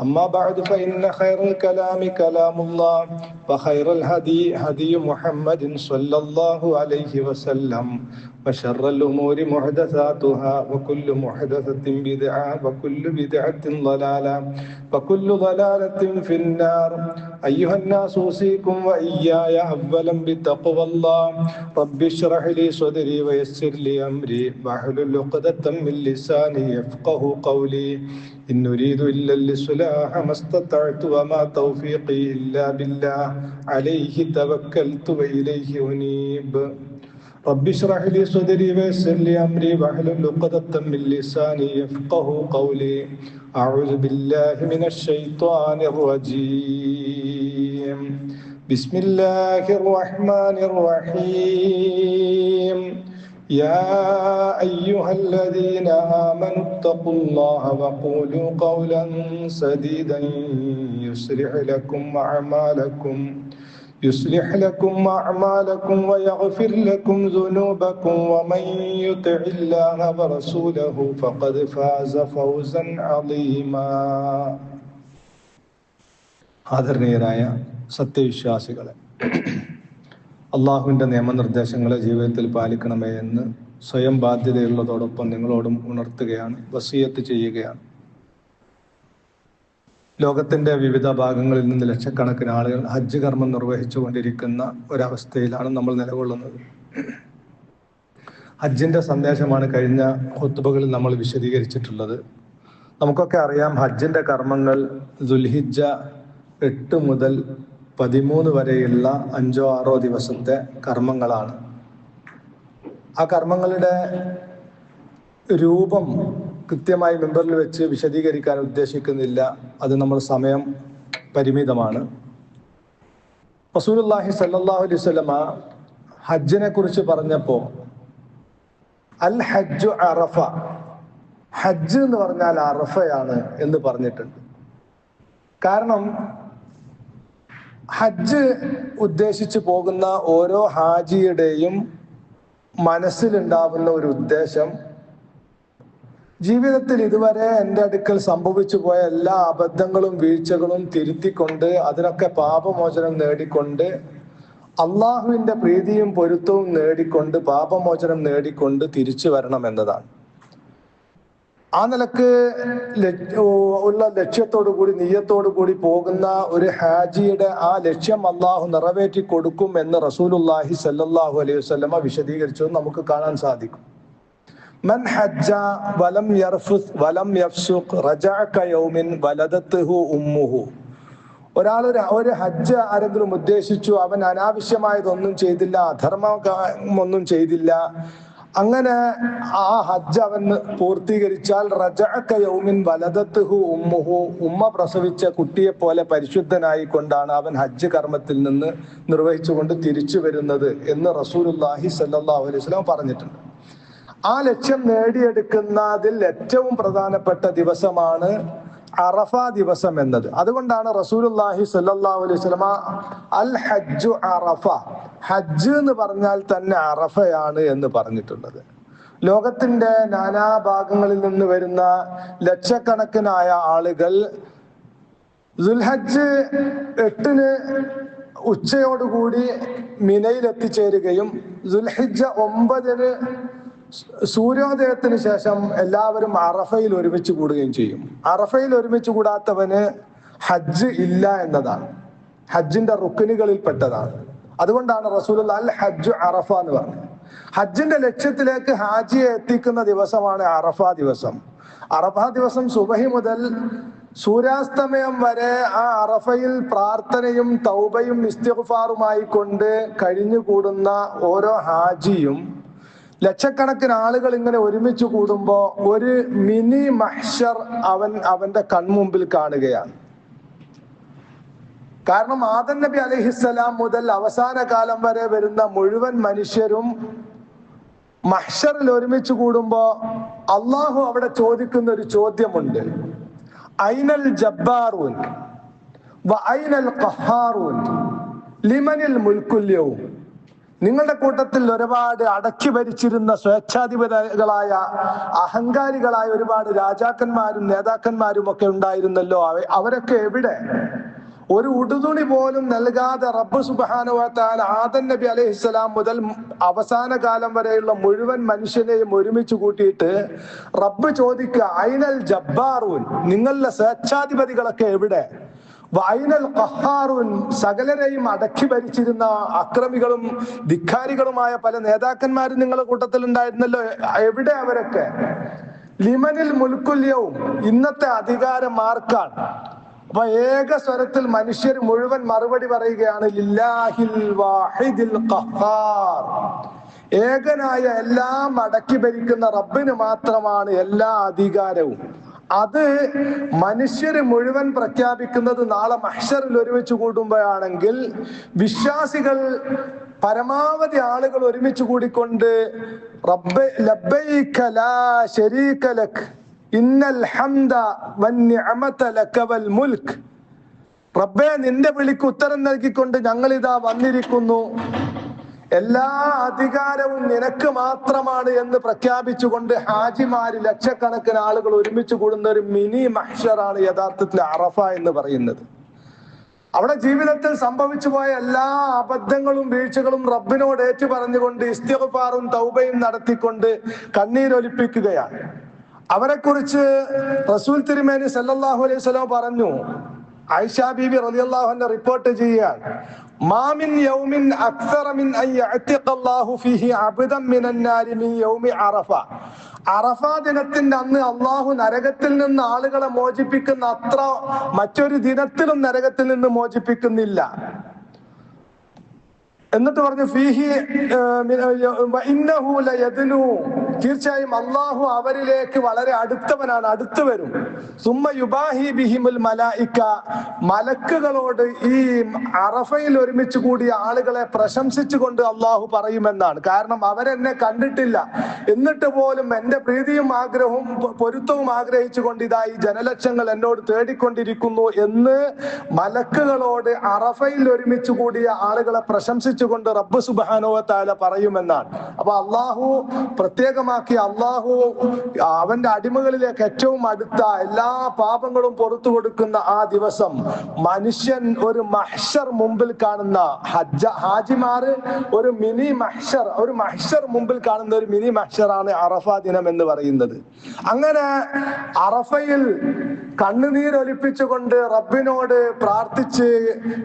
أما بعد فإن خير الكلام كلام الله وخير الهدي هدي محمد صلى الله عليه وسلم وشر الأمور محدثاتها وكل محدثة بدعة وكل بدعة ضلالة وكل ضلالة في النار. أيها الناس أوصيكم وإياي أولا بتقوى الله. رب اشرح لي صدري ويسر لي أمري واحلل عقدة من لساني يفقه قولي. إن نريد إلا الإصلاح ما استطعت وما توفيقي إلا بالله. عليه توكلت وإليه أنيب. رب اشرح لي صدري ويسر لي أمري واحلل عقدة من لساني يفقه قولي. أعوذ بالله من الشيطان الرجيم. بسم الله الرحمن الرحيم. يا ايها الذين امنوا اتقوا الله وقولوا قولا سديدا يصلح لكم اعمالكم يصلح لكم أعمالكم ويغفر لكم ذنوبكم ومن يطع الله ورسوله فقد فاز فوزا عظيما ആദരണീയരായ സത്യവിശ്വാസികളെ അള്ളാഹുവിന്റെ നിയമനിർദ്ദേശങ്ങളെ ജീവിതത്തിൽ പാലിക്കണമേ എന്ന് സ്വയം ബാധ്യതയുള്ളതോടൊപ്പം നിങ്ങളോടും ഉണർത്തുകയാണ് വസീയത്ത് ചെയ്യുകയാണ്. ലോകത്തിന്റെ വിവിധ ഭാഗങ്ങളിൽ നിന്ന് ലക്ഷക്കണക്കിന് ആളുകൾ ഹജ്ജ് കർമ്മം നിർവഹിച്ചുകൊണ്ടിരിക്കുന്ന ഒരവസ്ഥയിലാണ് നമ്മൾ നിലകൊള്ളുന്നത്. ഹജ്ജിന്റെ സന്ദേശമാണ് കഴിഞ്ഞ ഹുത്തുബകളിൽ നമ്മൾ വിശദീകരിച്ചിട്ടുള്ളത്. നമുക്കൊക്കെ അറിയാം ഹജ്ജിന്റെ കർമ്മങ്ങൾ ദുൽഹിജ എട്ട് മുതൽ പതിമൂന്ന് വരെയുള്ള അഞ്ചോ ആറോ ദിവസത്തെ കർമ്മങ്ങളാണ്. ആ കർമ്മങ്ങളുടെ രൂപം കൃത്യമായി മെമ്പറിൽ വെച്ച് വിശദീകരിക്കാൻ ഉദ്ദേശിക്കുന്നില്ല. അത് നമ്മൾ സമയം പരിമിതമാണ്. റസൂലുള്ളാഹി സല്ലല്ലാഹു അലൈഹി വസല്ലമ ഹജ്ജിനെ കുറിച്ച് പറഞ്ഞപ്പോൾ അൽ ഹജ്ജു അറഫ ഹജ്ജ് എന്ന് പറഞ്ഞാൽ അറഫയാണ് എന്ന് പറഞ്ഞിട്ടുണ്ട്. കാരണം ഹജ്ജ് ഉദ്ദേശിച്ചു പോകുന്ന ഓരോ ഹാജിയുടെയും മനസ്സിലുണ്ടാവുന്ന ഒരു ഉദ്ദേശം ജീവിതത്തിൽ ഇതുവരെ എന്റെ അടുക്കൽ സംഭവിച്ചു പോയ എല്ലാ അബദ്ധങ്ങളും വീഴ്ചകളും തിരുത്തിക്കൊണ്ട് അതിനൊക്കെ പാപമോചനം നേടിക്കൊണ്ട് അള്ളാഹുവിന്റെ പ്രീതിയും പൊരുത്തവും നേടിക്കൊണ്ട് പാപമോചനം നേടിക്കൊണ്ട് തിരിച്ചു വരണം എന്നതാണ്. ആ നിലയ്ക്ക് ഉള്ള ലക്ഷ്യത്തോടു കൂടി നീയത്തോടു കൂടി പോകുന്ന ഒരു ഹാജിയുടെ ആ ലക്ഷ്യം അള്ളാഹു നിറവേറ്റി കൊടുക്കും എന്ന് റസൂലുല്ലാഹി സല്ലാഹു അലൈഹി വസ്ലമ വിശദീകരിച്ചത് നമുക്ക് കാണാൻ സാധിക്കും. മൻ ഹജ്ജ വലം യർഫുസ് വലം യഫ്സുഖ് റജഅക യൗമിൻ വലദത്തുഹു ഉമ്മുഹു. ഒരാൾ ഒരു ഒരു ഹജ്ജ് ആരെങ്കിലും ഉദ്ദേശിച്ചു അവൻ അനാവശ്യമായതൊന്നും ചെയ്തില്ല അധർമ്മം ഒന്നും ചെയ്തില്ല അങ്ങനെ ആ ഹജ്ജ് അവൻ പൂർത്തീകരിച്ചാൽ റജഅക യൗമിൻ ഹു ഉമ്മുഹു. ഉമ്മ പ്രസവിച്ച കുട്ടിയെ പോലെ പരിശുദ്ധനായി കൊണ്ടാണ് അവൻ ഹജ്ജ് കർമ്മത്തിൽ നിന്ന് നിർവഹിച്ചുകൊണ്ട് തിരിച്ചു വരുന്നത് എന്ന് റസൂലുല്ലാഹി സല്ലല്ലാഹു അലൈഹി വസല്ലം പറഞ്ഞിട്ടുണ്ട്. ആ ലക്ഷ്യം നേടിയെടുക്കുന്നതിൽ ഏറ്റവും പ്രധാനപ്പെട്ട ദിവസമാണ് അറഫ ദിവസം എന്നത്. അതുകൊണ്ടാണ് റസൂലുല്ലാഹി സല്ലല്ലാഹു അലൈഹി വസല്ലമ അൽ ഹജ്ജു അറഫ. ഹജ്ജ് എന്ന് പറഞ്ഞാൽ തന്നെ അറഫയാണ് എന്ന് പറഞ്ഞിട്ടുള്ളത്. ലോകത്തിന്റെ നാനാഭാഗങ്ങളിൽ നിന്ന് വരുന്ന ലക്ഷക്കണക്കിനായ ആളുകൾ ദുൽഹജ്ജ് എട്ടിന് ഉച്ചയോടുകൂടി മിനയിൽ എത്തിച്ചേരുകയും ദുൽഹിജ ഒമ്പതിന് സൂര്യോദയത്തിന് ശേഷം എല്ലാവരും അറഫയിൽ ഒരുമിച്ച് കൂടുകയും ചെയ്യും. അറഫയിൽ ഒരുമിച്ച് കൂടാത്തവന് ഹജ്ജ് ഇല്ല എന്നതാണ്. ഹജ്ജിന്റെ റുക്കിനുകളിൽ പെട്ടതാണ്. അതുകൊണ്ടാണ് റസൂൽ അൽ ഹജ്ജ് അറഫ എന്ന് പറഞ്ഞത്. ഹജ്ജിന്റെ ലക്ഷ്യത്തിലേക്ക് ഹാജിയെ എത്തിക്കുന്ന ദിവസമാണ് അറഫ ദിവസം. അറഫ ദിവസം സുബഹി മുതൽ സൂര്യാസ്തമയം വരെ ആ അറഫയിൽ പ്രാർത്ഥനയും തൗബയും ഇസ്തിഗ്ഫാറുമായി കൊണ്ട് കഴിഞ്ഞുകൂടുന്ന ഓരോ ഹാജിയും ലക്ഷക്കണക്കിന് ആളുകൾ ഇങ്ങനെ ഒരുമിച്ച് കൂടുമ്പോ ഒരു മിനി മഹ്ഷർ അവൻ അവന്റെ കൺമുമ്പിൽ കാണുകയാണ്. കാരണം ആദൻ നബി അലഹിസ്സലാം മുതൽ അവസാന കാലം വരെ വരുന്ന മുഴുവൻ മനുഷ്യരും മഹ്ഷറിൽ ഒരുമിച്ച് കൂടുമ്പോ അള്ളാഹു അവിടെ ചോദിക്കുന്ന ഒരു ചോദ്യമുണ്ട്. ഐനൽ ജബ്ബാറൂൻ ഐനൽ ലിമനിൽ മുൽക്കുല്യവും. നിങ്ങളുടെ കൂട്ടത്തിൽ ഒരുപാട് അടക്കി ഭരിച്ചിരുന്ന സ്വേച്ഛാധിപതികളായ അഹങ്കാരികളായ ഒരുപാട് രാജാക്കന്മാരും നേതാക്കന്മാരും ഒക്കെ ഉണ്ടായിരുന്നല്ലോ. അവ- അവരൊക്കെ എവിടെ? ഒരു ഉടുതുണി പോലും നൽകാതെ റബ്ബ് സുബാനുവാത്താൽ ആദൻ നബി അലഹിസ്സലാം മുതൽ അവസാന കാലം വരെയുള്ള മുഴുവൻ മനുഷ്യനെയും ഒരുമിച്ച് കൂട്ടിയിട്ട് റബ്ബ് ചോദിക്കുക ഐനൽ ജബ്ബാറൂൻ? നിങ്ങളുടെ സ്വേച്ഛാധിപതികളൊക്കെ എവിടെ? വൈനൽ കഹാറുൻ സകലരെയും അടക്കി ഭരിച്ചിരുന്ന അക്രമികളും ധിക്കാരികളുമായ പല നേതാക്കന്മാരും നിങ്ങളുടെ കൂട്ടത്തിൽ ഉണ്ടായിരുന്നല്ലോ എവിടെ അവരൊക്കെ? ലിമനിൽ മുൽക്കുല്യവും ഇന്നത്തെ അധികാരം ആർക്കാണ് അപ്പൊ ഏക സ്വരത്തിൽ മനുഷ്യർ മുഴുവൻ മറുപടി പറയുകയാണ് ലില്ലാഹിൽ വാഹിദിൽ ഖഹാർ. ഏകനായ എല്ലാം അടക്കി ഭരിക്കുന്ന റബ്ബിന് മാത്രമാണ് എല്ലാ അധികാരവും. അത് മനുഷ്യര് മുഴുവൻ പ്രഖ്യാപിക്കുന്നത് നാളെ മഹ്ഷറിൽ ഒരുമിച്ച് കൂടുമ്പോഴാണെങ്കിൽ വിശ്വാസികൾ പരമാവധി ആളുകൾ ഒരുമിച്ച് കൂടിക്കൊണ്ട് റബ്ബെ ലക് ഇന്നൽ ഹംദ ലക വൽ മുൽക്. നിന്റെ വിളിക്ക് ഉത്തരം നൽകിക്കൊണ്ട് ഞങ്ങളിതാ വന്നിരിക്കുന്നു. എല്ലാ അധികാരവും നിനക്ക് മാത്രമാണ് എന്ന് പ്രഖ്യാപിച്ചുകൊണ്ട് ഹാജിമാര് ലക്ഷക്കണക്കിന് ആളുകൾ ഒരുമിച്ച് കൂടുന്ന ഒരു മിനി മഹ്ഷറാണ് യഥാർത്ഥത്തിൽ അറഫ എന്ന് പറയുന്നത്. അവിടെ ജീവിതത്തിൽ സംഭവിച്ചു പോയ എല്ലാ അബദ്ധങ്ങളും വീഴ്ചകളും റബ്ബിനോട് ഏറ്റു പറഞ്ഞുകൊണ്ട് ഇസ്തിഗ്ഫാറും തൗബയും നടത്തിക്കൊണ്ട് കണ്ണീരൊലിപ്പിക്കുകയാണ്. അവരെ കുറിച്ച് റസൂൽ തിരുമേനി സല്ലാഹു അലൈഹി വസല്ലം പറഞ്ഞു ഐഷാ ബീബി റളിയല്ലാഹു അൻഹ റിപ്പോർട്ട് ചെയ്യാൻ മാമിൻ യൗമിൻ ഫീഹി യൗമി അറഫ. ദിനത്തിന്റെ അന്ന് അള്ളാഹു നരകത്തിൽ നിന്ന് ആളുകളെ മോചിപ്പിക്കുന്ന അത്ര മറ്റൊരു ദിനത്തിലും നരകത്തിൽ നിന്ന് മോചിപ്പിക്കുന്നില്ല. എന്നിട്ട് പറഞ്ഞു ഫീഹി ഇന്നഹു. തീർച്ചയായും അള്ളാഹു അവരിലേക്ക് വളരെ അടുത്തവനാണ് അടുത്തു വരും. സുമ്മ യുബാഹി ബിഹിമുൽ മലായിക്ക. മലക്കുകളോട് ഈ അറഫയിൽ ഒരുമിച്ച് കൂടിയ ആളുകളെ പ്രശംസിച്ചുകൊണ്ട് അള്ളാഹു പറയുമെന്നാണ്. കാരണം അവരെന്നെ കണ്ടിട്ടില്ല. എന്നിട്ട് പോലും എന്റെ പ്രീതിയും ആഗ്രഹവും പൊരുത്തവും ആഗ്രഹിച്ചുകൊണ്ട് ഇതാ ഈ ജനലക്ഷങ്ങൾ എന്നോട് തേടിക്കൊണ്ടിരിക്കുന്നു എന്ന് മലക്കുകളോട് അറഫയിൽ ഒരുമിച്ച് കൂടിയ ആളുകളെ പ്രശംസിച്ചുകൊണ്ട് റബ്ബ് സുബാനോ താല പറയുമെന്നാണ്. അപ്പൊ അള്ളാഹു പ്രത്യേകമാക്കി അള്ളാഹു അവന്റെ അടിമകളിലേക്ക് ഏറ്റവും അടുത്ത എല്ലാ പാപങ്ങളും പുറത്തു കൊടുക്കുന്ന ആ ദിവസം മനുഷ്യൻ ഒരു മഹ്ഷർ മുമ്പിൽ കാണുന്ന ഹജ്ജ ഹാജിമാർ ഒരു മിനി മഹ്ഷർ ഒരു മഹ്ഷർ മുമ്പിൽ കാണുന്ന ഒരു മിനി മഹ്ഷറാണ് അറഫ ദിനം എന്ന് പറയുന്നത്. അങ്ങനെ അറഫയിൽ കണ്ണുനീരൊലിപ്പിച്ചുകൊണ്ട് റബ്ബിനോട് പ്രാർത്ഥിച്ച്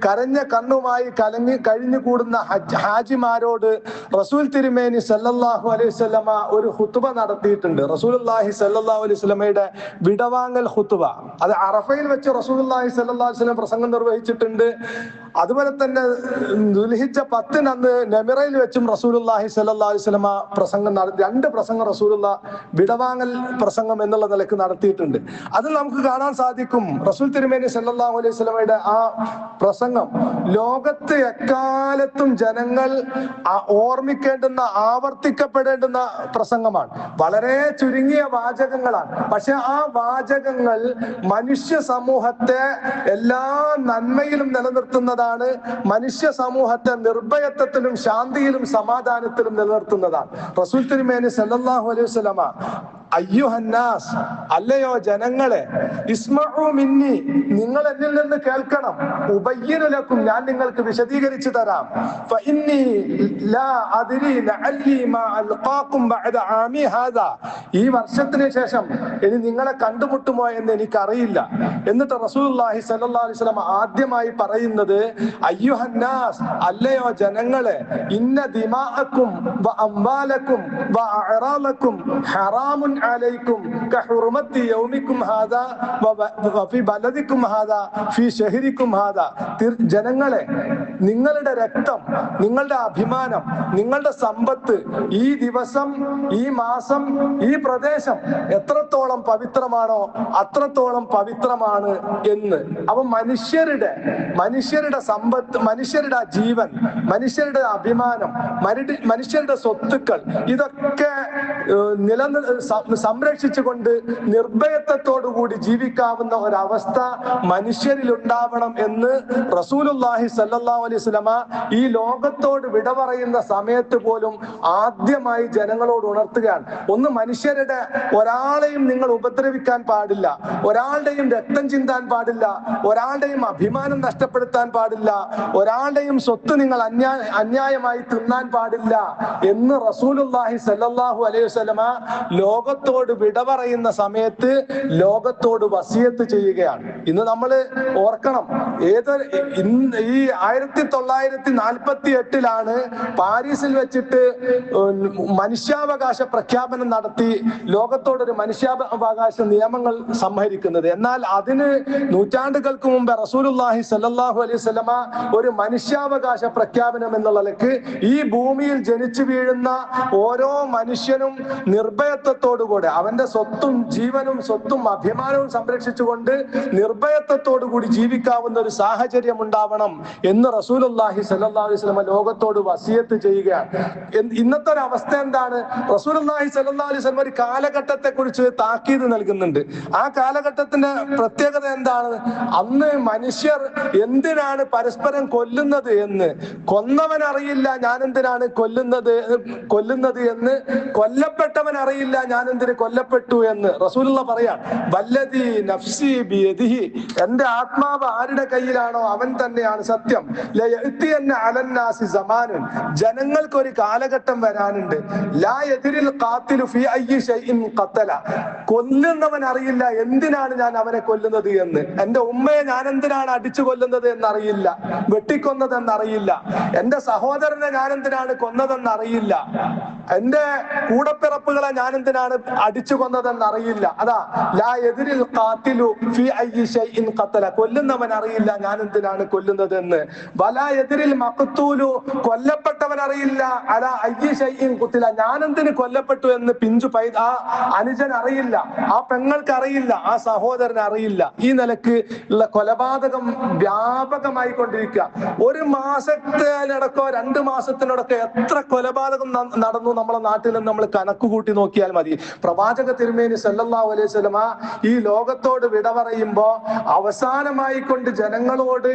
കരഞ്ഞ കണ്ണുമായി കലങ്ങി കഴിഞ്ഞു കൂടുന്ന ഹാജിമാരോട് റസൂൽ തിരുമേനി സല്ലല്ലാഹു അലൈഹി സ്വലമ ഒരു ഹുത്തുബ നടത്തിയിട്ടുണ്ട്. റസൂലുള്ളാഹി സല്ലല്ലാഹു അലൈഹി സ്വലമയുടെ വിടവാങ്ങൽ ഹുത്തുബ അത് അറഫയിൽ വെച്ച് റസൂലുള്ളാഹി സല്ലല്ലാഹു അലൈഹി വസല്ലം പ്രസംഗം നിർവഹിച്ചിട്ടുണ്ട്. അതുപോലെ തന്നെ ദുൽഹിച്ച പത്തിന് അന്ന് നെമിറയിൽ വെച്ചും റസൂലുള്ളാഹി സല്ലല്ലാഹു അലൈഹി വസല്ലമ പ്രസംഗം നടത്തി രണ്ട് പ്രസംഗം റസൂലുള്ള വിടവാങ്ങൽ പ്രസംഗം എന്നുള്ള നിലയ്ക്ക് നടത്തിയിട്ടുണ്ട്. അത് നമുക്ക് കാണാൻ സാധിക്കും. റസൂൽ തിരുമേനി സല്ലല്ലാഹു അലൈഹി വസല്ലമയുടെ ആ പ്രസംഗം ലോകത്ത് എക്കാലത്തും ജനങ്ങൾ ഓർമ്മിക്കേണ്ടുന്ന ആവർത്തിക്കപ്പെടേണ്ടുന്ന പ്രസംഗമാണ്. വളരെ ചുരുങ്ങിയ വാചകങ്ങളാണ്. പക്ഷെ ആ വാചകങ്ങൾ മനുഷ്യ സമൂഹത്തെ എല്ലാ നന്മയിലും നിലനിർത്തുന്നതാണ് മനുഷ്യ സമൂഹത്തെ നിർഭയത്വത്തിലും ശാന്തിയിലും സമാധാനത്തിലും നിലനിർത്തുന്നതാണ്. റസൂൽ തിരുമേനി സല്ലാഹു അലൈഹി അയ്യുഹന്നാസ് അല്ലയോ ജനങ്ങളെ ഇസ്മഉ മിന്നി നിങ്ങൾ എന്നിൽ നിന്ന് കേൾക്കണം. ഉബയ്യനലക്കും ഞാൻ നിങ്ങൾക്ക് വിശദീകരിച്ചു തരാം. ഈ വർഷത്തിന് ശേഷം ഇനി നിങ്ങളെ കണ്ടുമുട്ടുമോ എന്ന് എനിക്ക് അറിയില്ല എന്നിട്ട് റസൂല്ലാഹി സ്വല്ലല്ലാഹു അലൈഹി വസല്ലം ആദ്യമായി പറയുന്നത് അയ്യുഹന്നാസ് അല്ലയോ ജനങ്ങളെ ഇന്ന അഅറാലക്കും ഹറാമുൻ അലൈക്കും കഹുർമത്തി يومكم هذا وفي بلدكم هذا في شهركم هذا. ജനങ്ങളെ നിങ്ങളുടെ രക്തം നിങ്ങളുടെ അഭിമാനം നിങ്ങളുടെ സമ്പത്ത് ഈ ദിവസം ഈ മാസം ഈ പ്രദേശം എത്രത്തോളം പവിത്രമാണോ അത്രത്തോളം പവിത്രമാണ് എന്ന്. അപ്പൊ മനുഷ്യരുടെ മനുഷ്യരുടെ സമ്പത്ത് മനുഷ്യരുടെ ജീവൻ മനുഷ്യരുടെ അഭിമാനം മനുഷ്യ- മനുഷ്യരുടെ സ്വത്തുക്കൾ ഇതൊക്കെ നിലനിൽ സംരക്ഷിച്ചുകൊണ്ട് നിർഭയത്വത്തോടുകൂടി ജീവിക്കാവുന്ന ഒരവസ്ഥ മനുഷ്യരിൽ ഉണ്ടാവണം എന്ന് റസൂലുല്ലാഹി സല്ലാ അലൈഹി വസല്ലമ ഈ ലോകത്തോട് വിട പറയുന്ന സമയത്ത് പോലും ആദ്യമായി ജനങ്ങളോട് ഉണർത്തുകയാണ്. ഒന്ന് മനുഷ്യരുടെ ഒരാളെയും നിങ്ങൾ ഉപദ്രവിക്കാൻ പാടില്ല. ഒരാളുടെയും രക്തം ചിന്താൻ പാടില്ല. ഒരാളുടെയും അഭിമാനം നഷ്ടപ്പെടുത്താൻ പാടില്ല. ഒരാളുടെയും സ്വത്ത് നിങ്ങൾ അന്യാ അന്യായമായി തിന്നാൻ പാടില്ല എന്ന് റസൂലുല്ലാഹി സല്ലാഹു അലൈഹി സ്വലമ വസല്ലമ ലോകത്തോട് വിട പറയുന്ന സമയത്ത് ലോകത്തോട് വസിയത്ത് ചെയ്യുകയാണ്. ഇന്ന് നമ്മൾ ഓർക്കണം ഏത് ഈ ആയിരത്തി തൊള്ളായിരത്തി നാൽപ്പത്തി എട്ടിലാണ് പാരീസിൽ വെച്ചിട്ട് മനുഷ്യാവകാശ പ്രഖ്യാപനം നടത്തി ലോകത്തോടൊരു മനുഷ്യാവകാശ നിയമങ്ങൾ സംഹരിക്കുന്നത്. എന്നാൽ അതിന് നൂറ്റാണ്ടുകൾക്ക് മുമ്പ് റസൂലുല്ലാഹി സല്ലല്ലാഹു അലൈഹി വസല്ലമ ഒരു മനുഷ്യാവകാശ പ്രഖ്യാപനം എന്നുള്ള നിലയ്ക്ക് ഈ ഭൂമിയിൽ ജനിച്ചു വീഴുന്ന ഓരോ മനുഷ്യനും നിർഭയത്വത്തോടുകൂടെ അവന്റെ സ്വത്തും ജീവനും സ്വത്തും അഭിമാനവും സംരക്ഷിച്ചുകൊണ്ട് നിർഭയത്വത്തോടുകൂടി ജീവിക്കാവുന്ന ഒരു സാഹചര്യം ഉണ്ടാവണം എന്ന് റസൂലുല്ലാഹി സല്ലല്ലാഹു അലൈഹി വസല്ലമ ലോകത്തോട് വസിയത്ത് ചെയ്യുകയാണ്. ഇന്നത്തെ ഒരു അവസ്ഥ എന്താണ്? റസൂലുല്ലാഹി സല്ലാ അലൈഹി വസല്ലമ ഒരു കാലഘട്ടത്തെ കുറിച്ച് താക്കീത് നൽകുന്നുണ്ട്. ആ കാലഘട്ടത്തിന്റെ പ്രത്യേകത എന്താണ്? അന്ന് മനുഷ്യർ എന്തിനാണ് പരസ്പരം കൊല്ലുന്നത് എന്ന്? കൊന്നവൻ അറിയില്ല ഞാൻ എന്തിനാണ് കൊല്ലുന്നത് കൊല്ലുന്നത് എന്ന്? കൊല്ലപ്പെട്ടവൻ അറിയില്ല ഞാൻ എന്തിന് കൊല്ലപ്പെട്ടു എന്ന് റസൂലുള്ള പറയാം. വല്ലതി നഫ്സി ബിയദിഹി. എന്റെ ആത്മാവ് ആരുടെ കയ്യിലാണോ അവൻ തന്നെയാണ് സത്യം. അലന്നാസി സമാനുൻ. ജനങ്ങൾക്ക് ഒരു കാലഘട്ടം വരാനുണ്ട്. ലാ എതിരിൽ കാത്തിലു ഫി ഷൈഇൻ ഖത്തല. കൊല്ലുന്നവൻ അറിയില്ല എന്തിനാണ് ഞാൻ അവനെ കൊല്ലുന്നത് എന്ന്? എന്റെ ഉമ്മയെ ഞാൻ എന്തിനാണ് അടിച്ചു കൊല്ലുന്നത് എന്നറിയില്ല. വെട്ടിക്കൊന്നത് എന്നറിയില്ല എന്റെ സഹോദരനെ ഞാൻ എന്തിനാണ് കൊന്നതെന്ന് അറിയില്ല എന്റെ കൂടപ്പിറപ്പുകളെ ഞാൻ എന്തിനാണ് അടിച്ചു കൊന്നതെന്ന് അറിയില്ല. അതാ ലാ എതിരിൽ കാത്തിലു ഫി ഐ ഖത്തല. കൊല്ലുന്നവൻ അറിയില്ല ഞാൻ എന്തിനാണ് കൊല്ലുന്നത് എന്ന് വലാ എതിരിൽ മക്കത്തൂലു കൊല്ലപ്പെട്ടവൻ അറിയില്ല. അല അയ്യി ഷൈഇൻ കുത്തില. ഞാൻ എന്തിന് കൊല്ലപ്പെട്ടു എന്ന് പിഞ്ചു പൈ ആ അനുജൻ അറിയില്ല. ആ പെങ്ങൾക്ക് അറിയില്ല. ആ സഹോദരൻ അറിയില്ല. ഈ നിലയ്ക്ക് ഉള്ള കൊലപാതകം വ്യാപകമായി കൊണ്ടിരിക്കുക. ഒരു മാസത്തിനടക്കോ രണ്ട് മാസത്തിനടക്കോ എത്ര കൊലപാതകം നടന്നു നമ്മളെ നാട്ടിൽ നിന്ന് നമ്മൾ കണക്ക് കൂട്ടി നോക്കിയാൽ മതി. പ്രവാചക തിരുമേനി സല്ലാ അലൈഹി വസല്ലമ ഈ ലോകത്തോട് വിട പറയുമ്പോ അവസാനമായി കൊണ്ട് ജനങ്ങളോട്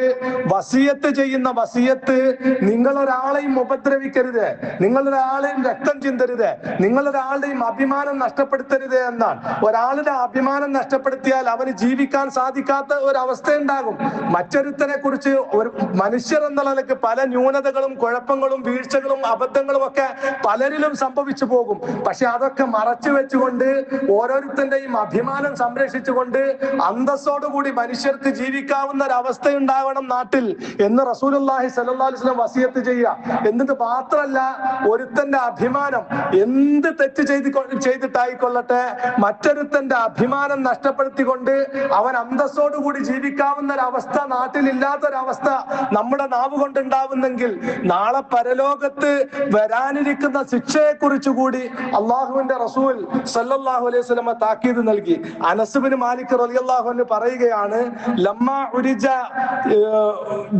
വസിയത്ത് ചെയ്യുന്ന വസിയത്ത് നിങ്ങൾ ഒരാളെയും ഉപദ്രവിക്കരുത് നിങ്ങൾ ഒരാളെയും രക്തം ചിന്തരുത് നിങ്ങൾ ഒരാളുടെയും അഭിമാനം നഷ്ടപ്പെടുത്തരുത് എന്നാണ്. ഒരാളുടെ അഭിമാനം നഷ്ടപ്പെടുത്തിയാൽ അവന് ജീവിക്കാൻ സാധിക്കാത്ത ഒരു അവസ്ഥ ഉണ്ടാകും മറ്റൊരുത്തനെ കുറിച്ച് ഒരു മനുഷ്യർ എന്ന പല ന്യൂനതകളും കുഴപ്പങ്ങളും വീഴ്ചകളും അബദ്ധങ്ങളും ഒക്കെ പലരിലും സംഭവിച്ചു പോകും. പക്ഷെ അതൊക്കെ മറച്ചു വെച്ചുകൊണ്ട് ഓരോരുത്തന്റെയും അഭിമാനം സംരക്ഷിച്ചുകൊണ്ട് അന്തസ്സോടുകൂടി മനുഷ്യർക്ക് ജീവിക്കാവുന്ന ഒരു അവസ്ഥ ഉണ്ടാവണം നാട്ടിൽ എന്ന് റസൂലുള്ളാഹി സ്വല്ലല്ലാഹു അലൈഹി വസിയത്ത് ചെയ്യുക. എന്നിട്ട് മാത്രല്ല ഒരുത്തന്റെ അഭിമാനം എന്ത് തെറ്റ് ചെയ്ത് ചെയ്തിട്ടായിക്കൊള്ളട്ടെ മറ്റൊരുത്തന്റെ അഭിമാനം നഷ്ടപ്പെടുത്തിക്കൊണ്ട് അവൻ അന്തസ്സോടുകൂടി ജീവിക്കാവുന്ന ഒരു അവസ്ഥ നാട്ടിൽ ഇല്ലാത്തൊരവസ്ഥ നമ്മുടെ നാവ് കൊണ്ടുണ്ടാവുന്നെങ്കിൽ നാളെ പരലോകത്ത് വരാനിരിക്കുന്ന ശിക്ഷയെ കുറിച്ചുകൂടി അള്ളാഹുവിന്റെ റസൂൽ സല്ലല്ലാഹു അലൈഹി സ്വലമ താക്കീത് നൽകി. അനസുബിന് മാലിക് റളിയല്ലാഹു അൻഹു പറയുകയാണ് ലമ്മ ഉരിജ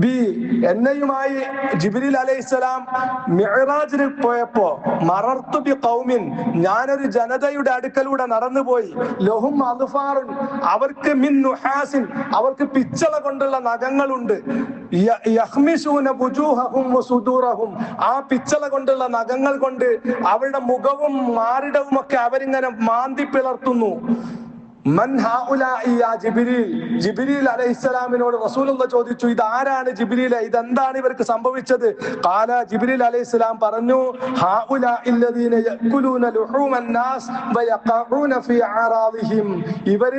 ബി എന്നെയുമായി ജിബ്രീൽ അലൈഹിസ്സലാം മിഹറാജിന് പോയപ്പോ മറർത്തു ബി കൗമിൻ ഞാനൊരു ജനതയുടെ അടുക്കലൂടെ നടന്നുപോയി. ലഹും അദ്ഫാറുൻ അവർക്ക് മിൻ നുഹാസിൻ അവർക്ക് പിച്ചള കൊണ്ടുള്ള നഖങ്ങളുണ്ട്. ആ പിച്ചള കൊണ്ടുള്ള നഖങ്ങൾ കൊണ്ട് അവരുടെ മുഖവും മാറിടവും ഒക്കെ അവരിങ്ങനെ മാന്തി പിളർത്തുന്നു. ജിബ്രീൽ അലൈഹിസ്സലാമിനോട് റസൂലുള്ള ചോദിച്ചു ഇത് ആരാണ് ജിബ്രീൽ? ഇതെന്താണ് ഇവർക്ക് സംഭവിച്ചത്? ഖാല ജിബ്രീൽ അലൈഹിസ്സലാം പറഞ്ഞു ഇവർ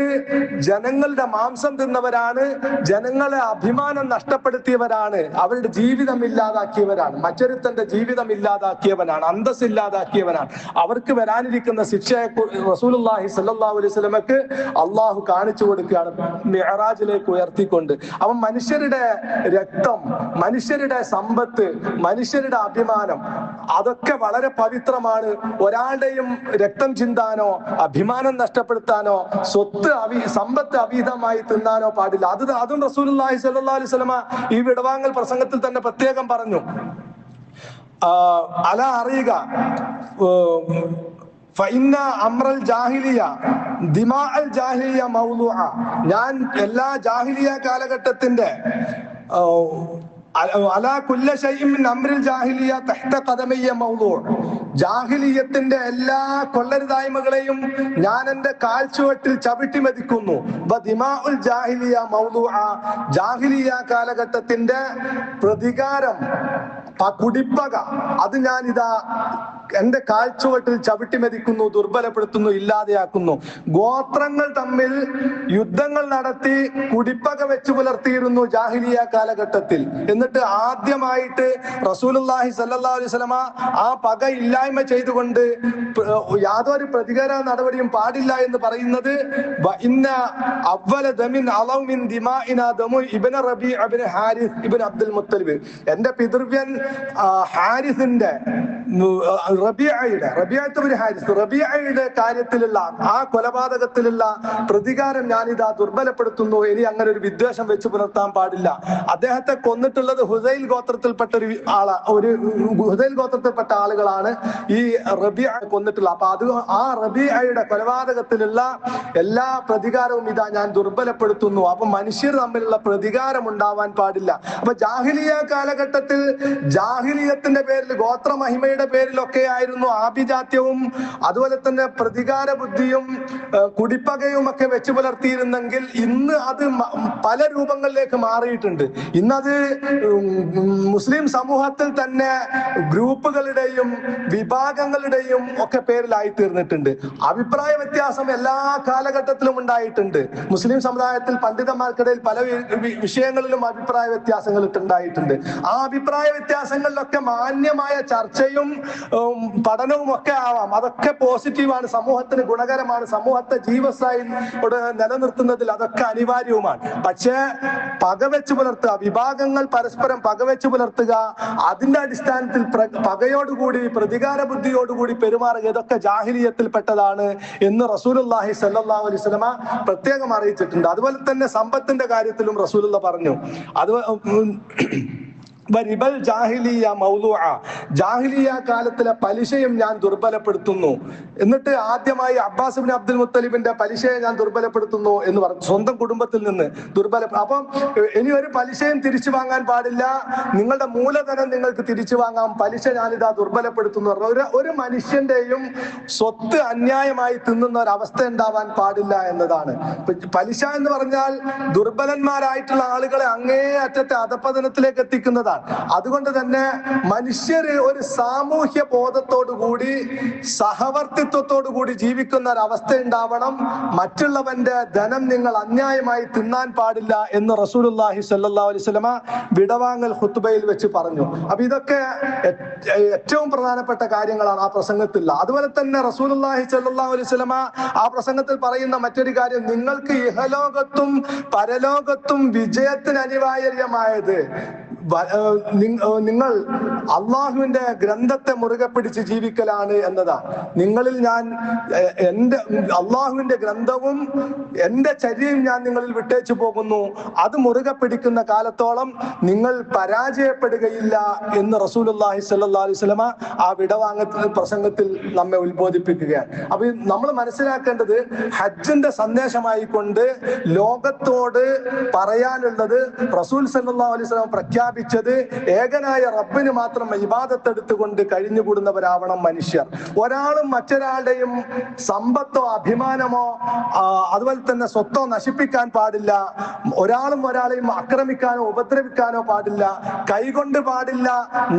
ജനങ്ങളുടെ മാംസം തിന്നവരാണ് ജനങ്ങളെ അഭിമാനം നഷ്ടപ്പെടുത്തിയവരാണ് അവരുടെ ജീവിതം ഇല്ലാതാക്കിയവരാണ് മറ്റൊരുത്തന്റെ ജീവിതം ഇല്ലാതാക്കിയവനാണ് അന്തസ് ഇല്ലാതാക്കിയവനാണ് അവർക്ക് വരാനിരിക്കുന്ന ശിക്ഷയെ റസൂലുള്ളാഹി സല്ലല്ലാഹു അലൈഹി വസല്ലമക്ക് അള്ളാഹു കാണിച്ചു കൊടുക്കുകയാണ്. മെഹറാജിലേക്ക് ഉയർത്തിക്കൊണ്ട്. അവൻ മനുഷ്യരുടെ രക്തം മനുഷ്യരുടെ സമ്പത്ത് മനുഷ്യരുടെ അഭിമാനം അതൊക്കെ വളരെ പവിത്രമാണ്. ഒരാളുടെയും രക്തം ചിന്താനോ അഭിമാനം നഷ്ടപ്പെടുത്താനോ സ്വത്ത് അവി സമ്പത്ത് അവീതമായി തിന്നാനോ പാടില്ല. അത് അതും സ്വല്ലല്ലാഹു അലൈഹി വസല്ലമ ഈ വിടവാങ്ങൽ പ്രസംഗത്തിൽ തന്നെ പ്രത്യേകം പറഞ്ഞു. അല അറിയുക. ജാഹിലിയ ഞാൻ എല്ലാ ജാഹിലിയ കാലഘട്ടത്തിന്റെ ജാഹിലിയത്തിന്റെ എല്ലാ കൊള്ളരുതായ്മകളെയും ഞാൻ എന്റെ കാൽച്ചുവട്ടിൽ ചവിട്ടി മതിക്കുന്നു. ജാഹിലിയ കാലഘട്ടത്തിന്റെ പ്രതികാരം കുടിപ്പക അത് ഞാൻ ഇതാ എന്റെ കാഴ്ചവട്ടിൽ ചവിട്ടി മെതിക്കുന്നു ദുർബലപ്പെടുത്തുന്നു ഇല്ലാതെയാക്കുന്നു. ഗോത്രങ്ങൾ തമ്മിൽ യുദ്ധങ്ങൾ നടത്തി കുടിപ്പക വെച്ച് പുലർത്തിയിരുന്നു ജാഹിലിയ കാലഘട്ടത്തിൽ. എന്നിട്ട് ആദ്യമായിട്ട് റസൂലുള്ളാഹി സല്ലല്ലാഹു അലൈഹി വസല്ലമ ആ പക ഇല്ലായ്മ ചെയ്തുകൊണ്ട് യാതൊരു പ്രതികാര നടപടിയും പാടില്ല എന്ന് പറയുന്നത് ഇന്ന അവല ദമിൻ അലൗമിൻ ദിമാ ഇന ദമു ഇബിൻ റബി അബിൻ ഇബിൻ അബ്ദുൽ മുത്തലിബ്. എന്റെ പിതൃവ്യൻ ഹാരിസിന്റെ റബിയയുടെ റബിയത്തുബിന് ഹാരിസ് റബിയയുടെ കാര്യത്തിലുള്ള ആ കൊലപാതകത്തിലുള്ള പ്രതികാരം ഞാനിതാ ദുർബലപ്പെടുത്തുന്നു. ഇനി അങ്ങനെ ഒരു വിദ്വേഷം വെച്ച് പുലർത്താൻ പാടില്ല. അദ്ദേഹത്തെ കൊന്നിട്ടുള്ളത് ഹുസൈൽ ഗോത്രത്തിൽപ്പെട്ട ഒരു ആളാ ഒരു ഹുസൈൽ ഗോത്രത്തിൽപ്പെട്ട ആളുകളാണ് ഈ റബിയ കൊന്നിട്ടുള്ളത് അപ്പൊ അത് ആ റബിയയുടെ കൊലപാതകത്തിലുള്ള എല്ലാ പ്രതികാരവും ഇതാ ഞാൻ ദുർബലപ്പെടുത്തുന്നു. അപ്പൊ മനുഷ്യർ തമ്മിലുള്ള പ്രതികാരം ഉണ്ടാവാൻ പാടില്ല. അപ്പൊ ജാഹിലിയ കാലഘട്ടത്തിൽ ജാഹിലിയത്തിന്റെ പേരിൽ ഗോത്രമഹിമയുടെ പേരിലൊക്കെ ആയിരുന്നു ആഭിജാത്യവും അതുപോലെ തന്നെ പ്രതികാര ബുദ്ധിയും കുടിപ്പകയും ഒക്കെ വെച്ചു പുലർത്തിയിരുന്നെങ്കിൽ ഇന്ന് അത് പല രൂപങ്ങളിലേക്ക് മാറിയിട്ടുണ്ട്. ഇന്നത് മുസ്ലിം സമൂഹത്തിൽ തന്നെ ഗ്രൂപ്പുകളുടെയും വിഭാഗങ്ങളുടെയും ഒക്കെ പേരിലായി തീർന്നിട്ടുണ്ട്. അഭിപ്രായ വ്യത്യാസം എല്ലാ കാലഘട്ടത്തിലും ഉണ്ടായിട്ടുണ്ട്. മുസ്ലിം സമുദായത്തിൽ പണ്ഡിതന്മാർക്കിടയിൽ പല വിഷയങ്ങളിലും അഭിപ്രായ വ്യത്യാസങ്ങൾ ഉണ്ടായിട്ടുണ്ട് ആ അഭിപ്രായ വ്യത്യാസങ്ങളിലൊക്കെ മാന്യമായ ചർച്ചയും ഉം, പഠനവും ഒക്കെ ആവാം. അതൊക്കെ പോസിറ്റീവാണ് സമൂഹത്തിന് ഗുണകരമാണ്. സമൂഹത്തെ ജീവസായി നിലനിർത്തുന്നതിൽ അതൊക്കെ അനിവാര്യവുമാണ്. പക്ഷേ പകവെച്ച് പുലർത്തുക വിഭാഗങ്ങൾ പരസ്പരം പകവെച്ച് പുലർത്തുക അതിന്റെ അടിസ്ഥാനത്തിൽ പകയോടുകൂടി പ്രതികാര ബുദ്ധിയോടുകൂടി പെരുമാറുക ഇതൊക്കെ ജാഹിലിയത്തിൽപ്പെട്ടതാണ് എന്ന് റസൂലുള്ളാഹി സല്ലല്ലാഹു അലൈഹി വസല്ലമ പ്രത്യേകം അറിയിച്ചിട്ടുണ്ട്. അതുപോലെ തന്നെ സമ്പത്തിന്റെ കാര്യത്തിലും റസൂലുള്ള പറഞ്ഞു. അത് വരിബൽ ജാഹിലിയ മൗലൂഅ ജാഹിലിയ കാലത്തിലെ പലിശയും ഞാൻ ദുർബലപ്പെടുത്തുന്നു. എന്നിട്ട് ആദ്യമായി അബ്ബാസ് ബിൻ അബ്ദുൽ മുത്തലിബിന്റെ പലിശയെ ഞാൻ ദുർബലപ്പെടുത്തുന്നു എന്ന് പറഞ്ഞു സ്വന്തം കുടുംബത്തിൽ നിന്ന് ദുർബല അപ്പം ഇനി ഒരു പലിശയും തിരിച്ചു വാങ്ങാൻ പാടില്ല. നിങ്ങളുടെ മൂലധനം നിങ്ങൾക്ക് തിരിച്ചു വാങ്ങാം. പലിശ ഞാനിതാ ദുർബലപ്പെടുത്തുന്നു പറഞ്ഞു. ഒരു ഒരു മനുഷ്യന്റെയും സ്വത്ത് അന്യായമായി തിന്നുന്ന ഒരു അവസ്ഥ ഉണ്ടാവാൻ പാടില്ല എന്നതാണ്. പലിശ എന്ന് പറഞ്ഞാൽ ദുർബലന്മാരായിട്ടുള്ള ആളുകളെ അങ്ങേ അറ്റത്തെ അധപതനത്തിലേക്ക് എത്തിക്കുന്നതാണ്. അതുകൊണ്ട് തന്നെ മനുഷ്യര് ഒരു സാമൂഹ്യ ബോധത്തോടുകൂടി സഹവർത്തിത്വത്തോടു കൂടി ജീവിക്കുന്ന ഒരു അവസ്ഥ ഉണ്ടാവണം. മറ്റുള്ളവന്റെ ധനം നിങ്ങൾ അന്യായമായി തിന്നാൻ പാടില്ല എന്ന് റസൂലുള്ളാഹി സല്ലാ അലൈഹി വസല്ലമ വിടവാങ്ങൽ ഹുത്തുബയിൽ വെച്ച് പറഞ്ഞു. അപ്പൊ ഇതൊക്കെ ഏറ്റവും പ്രധാനപ്പെട്ട കാര്യങ്ങളാണ് ആ പ്രസംഗത്തിൽ. അതുപോലെ തന്നെ റസൂലുള്ളാഹി സല്ലാ അലൈഹി വസല്ലമ ആ പ്രസംഗത്തിൽ പറയുന്ന മറ്റൊരു കാര്യം നിങ്ങൾക്ക് ഇഹലോകത്തും പരലോകത്തും വിജയത്തിന് അനിവാര്യമായത് നിങ്ങൾ അള്ളാഹുവിന്റെ ഗ്രന്ഥത്തെ മുറുകെ പിടിച്ച് ജീവിക്കലാണ് എന്നതാണ് നിങ്ങളിൽ ഞാൻ എന്റെ അള്ളാഹുവിന്റെ ഗ്രന്ഥവും എന്റെ ചര്യയും ഞാൻ നിങ്ങളിൽ വിട്ടേച്ചു പോകുന്നു. അത് മുറുകെ പിടിക്കുന്ന കാലത്തോളം നിങ്ങൾ പരാജയപ്പെടുകയില്ല എന്ന് റസൂൽ അള്ളാഹി അലൈഹി സ്വലമ ആ വിടവാങ്ങ പ്രസംഗത്തിൽ നമ്മെ ഉത്ബോധിപ്പിക്കുകയാണ്. അപ്പൊ നമ്മൾ മനസ്സിലാക്കേണ്ടത് ഹജ്ജിന്റെ സന്ദേശമായിക്കൊണ്ട് ലോകത്തോട് പറയാനുള്ളത് റസൂൽ സല്ലാ അലൈവലം വസല്ലം പ്രഖ്യാപിച്ചത് ഏകനായ റബ്ബിന് മാത്രം ഇബാദത്തെടുത്തുകൊണ്ട് കഴിഞ്ഞുകൂടുന്നവരാവണം മനുഷ്യർ. ഒരാളും മറ്റൊരാളുടെയും സമ്പത്തോ അഭിമാനമോ അതുപോലെ തന്നെ സ്വത്തോ നശിപ്പിക്കാൻ പാടില്ല. ഒരാളും ഒരാളെയും ആക്രമിക്കാനോ ഉപദ്രവിക്കാനോ പാടില്ല. കൈകൊണ്ട് പാടില്ല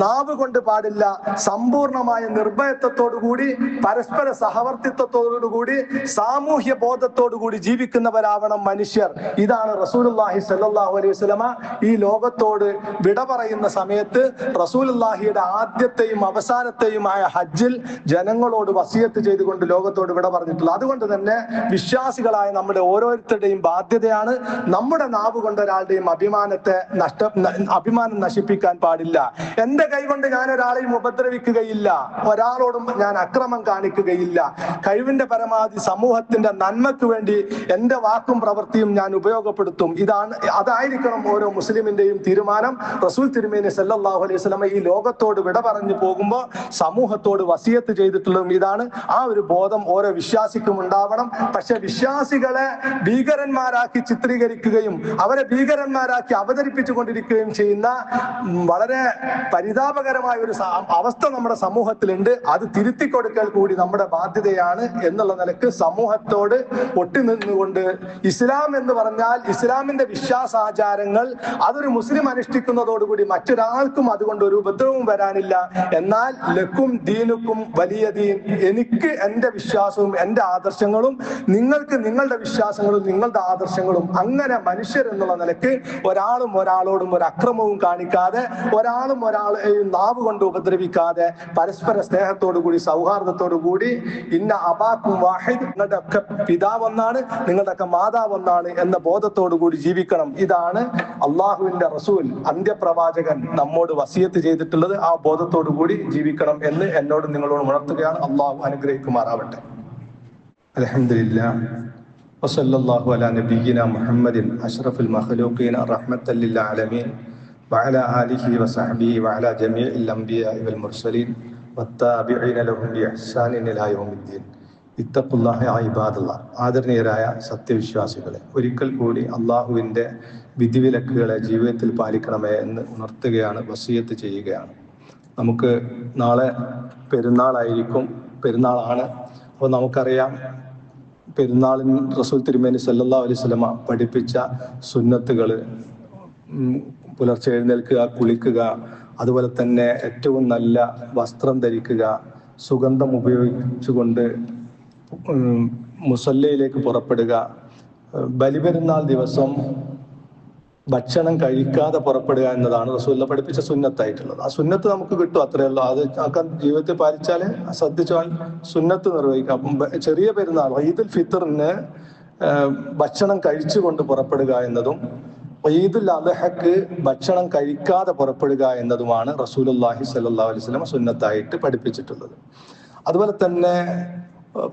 നാവ് കൊണ്ട് പാടില്ല. സമ്പൂർണമായ നിർഭയത്വത്തോടു കൂടി പരസ്പര സഹവർത്തിത്വത്തോടു കൂടി സാമൂഹ്യ ബോധത്തോടു കൂടി ജീവിക്കുന്നവരാവണം മനുഷ്യർ. ഇതാണ് റസൂലുള്ളാഹി സ്വല്ലല്ലാഹു അലൈഹി വസല്ലമ ഈ ലോകത്തോട് വിട പറയുന്ന സമയത്ത് റസൂലുള്ളാഹിയുടെ ആദ്യത്തെയും അവസാനത്തെയുമായ ഹജ്ജിൽ ജനങ്ങളോട് വസിയത്ത് ചെയ്തുകൊണ്ട് ലോകത്തോട് വിട പറഞ്ഞിട്ടുള്ളത്. അതുകൊണ്ട് തന്നെ വിശ്വാസികളായ നമ്മുടെ ഓരോരുത്തരുടെയും ബാധ്യതയാണ് നമ്മുടെ നാവ് കൊണ്ട് ഒരാളുടെയും അഭിമാനത്തെ നഷ്ട അഭിമാനം നശിപ്പിക്കാൻ പാടില്ല. എന്റെ കൈ കൊണ്ട് ഞാൻ ഒരാളെയും ഉപദ്രവിക്കുകയില്ല. ഒരാളോടും ഞാൻ അക്രമം കാണിക്കുകയില്ല. കഴിവിന്റെ പരമാവധി സമൂഹത്തിന്റെ നന്മയ്ക്ക് വേണ്ടി എന്റെ വാക്കും പ്രവൃത്തിയും ഞാൻ ഉപയോഗപ്പെടുത്തും. ഇതാണ് അതായിരിക്കണം ഓരോ മുസ്ലിമിന്റെയും തീരുമാനം. റസൂൽ തിരുമേനി സല്ലാഹു അലൈഹി സ്വലമ ഈ ലോകത്തോട് വിട പറഞ്ഞു പോകുമ്പോൾ സമൂഹത്തോട് വസിയത്ത് ചെയ്തിട്ടുള്ളതും ഇതാണ്. ആ ഒരു ബോധം ഓരോ വിശ്വാസിക്കും ഉണ്ടാവണം. പക്ഷെ വിശ്വാസികളെ ഭീകരന്മാരാക്കി ചിത്രീകരിക്കുകയും അവരെ ഭീകരന്മാരാക്കി അവതരിപ്പിച്ചു കൊണ്ടിരിക്കുകയും ചെയ്യുന്ന വളരെ പരിതാപകരമായ ഒരു അവസ്ഥ നമ്മുടെ സമൂഹത്തിലുണ്ട്. അത് തിരുത്തി കൊടുക്കൽ കൂടി നമ്മുടെ ബാധ്യതയാണ് എന്നുള്ള നിലയ്ക്ക് സമൂഹത്തോട് ഒട്ടി നിന്നുകൊണ്ട് ഇസ്ലാം എന്ന് പറഞ്ഞാൽ ഇസ്ലാമിന്റെ വിശ്വാസാചാരങ്ങൾ അതൊരു മുസ്ലിം അനുഷ്ഠിക്കുന്നതോടുകൂടി മറ്റൊരാൾക്കും അതുകൊണ്ട് ഒരു ഉപദ്രവവും വരാനില്ല. എന്നാൽ ലക്കും ദീനുക്കും വലിയ ദീൻ. എനിക്ക് എന്റെ വിശ്വാസവും എന്റെ ആദർശങ്ങളും നിങ്ങൾക്ക് നിങ്ങളുടെ വിശ്വാസങ്ങളും നിങ്ങളുടെ ആദർശങ്ങളും അങ്ങനെ മനുഷ്യർ എന്നുള്ള നിലയ്ക്ക് ഒരാളും ഒരാളോടും ഒരു അക്രമവും കാണിക്കാതെ ഒരാളും ഒരാളെയും നാവ് കൊണ്ട് ഉപദ്രവിക്കാതെ പരസ്പര സ്നേഹത്തോടു കൂടി സൗഹാർദ്ദത്തോടു കൂടി ഇന്ന അബാക്കും വാഹിദ് നിങ്ങളുടെ ഒക്കെ പിതാവ് ഒന്നാണ് നിങ്ങളുടെ ഒക്കെ മാതാവ് ഒന്നാണ് എന്ന ബോധത്തോടു കൂടി ജീവിക്കണം. ഇതാണ് അള്ളാഹുവിന്റെ റസൂൽ. അന്ത്യപ്രവാചകൻ നമ്മോട് വസിയത്ത് ചെയ്തിട്ടുള്ളത് ആ ബോധത്തോടു കൂടി ജീവിക്കണം എന്ന് എന്നോട് നിങ്ങളോട് ഉണർത്തുകയാണ് അള്ളാഹു അനുഗ്രഹിക്കുമാറാവട്ടെ അലഹമില്ല وصلى الله على نبينا محمد أشرف المخلوقين رحمة للعالمين وعلى آله وصحبه وعلى جميع الأنبياء والمرسلين والتابعين لهم بإحسان إلى يوم الدين ഇത്തഖുല്ലാഹ ഇബാദുള്ള ആദരണീയരായ സത്യവിശ്വാസികളെ ഒരിക്കൽ കൂടി അള്ളാഹുവിൻ്റെ വിധിവിലക്കുകളെ ജീവിതത്തിൽ പാലിക്കണമേ എന്ന് ഉണർത്തുകയാണ് വസീയത്ത് ചെയ്യുകയാണ്. നമുക്ക് നാളെ പെരുന്നാളായിരിക്കും പെരുന്നാളാണ്. അപ്പോൾ നമുക്കറിയാം പെരുന്നാളിൻ റസൂൽ തിരുമേനി സല്ലാ അലൈഹി വസല്ലമ പഠിപ്പിച്ച സുന്നത്തുകൾ പുലർച്ചെ എഴുന്നേൽക്കുക കുളിക്കുക അതുപോലെ തന്നെ ഏറ്റവും നല്ല വസ്ത്രം ധരിക്കുക സുഗന്ധം ഉപയോഗിച്ചുകൊണ്ട് മുസല്ലയിലേക്ക് പുറപ്പെടുക. ബലിപെരുന്നാൾ ദിവസം ഭക്ഷണം കഴിക്കാതെ പുറപ്പെടുക എന്നതാണ് റസൂല്ല പഠിപ്പിച്ച സുന്നത്തായിട്ടുള്ളത്. ആ സുന്നത്ത് നമുക്ക് കിട്ടും അത്രയേ ഉള്ളൂ. അത് ഒക്കെ ജീവിതത്തിൽ പാലിച്ചാൽ ശ്രദ്ധിച്ചാൽ സുന്നത്ത് നിർവഹിക്കാം. അപ്പം ചെറിയ പെരുന്നാൾ ഈദുൽ ഫിത്തറിന് ഭക്ഷണം കഴിച്ചുകൊണ്ട് പുറപ്പെടുക എന്നതും ഈദുൽ അലഹക്ക് ഭക്ഷണം കഴിക്കാതെ പുറപ്പെടുക എന്നതുമാണ് റസൂലുല്ലാഹി സല്ലാ അലൈഹി വസല്ലം സുന്നത്തായിട്ട് പഠിപ്പിച്ചിട്ടുള്ളത്. അതുപോലെ തന്നെ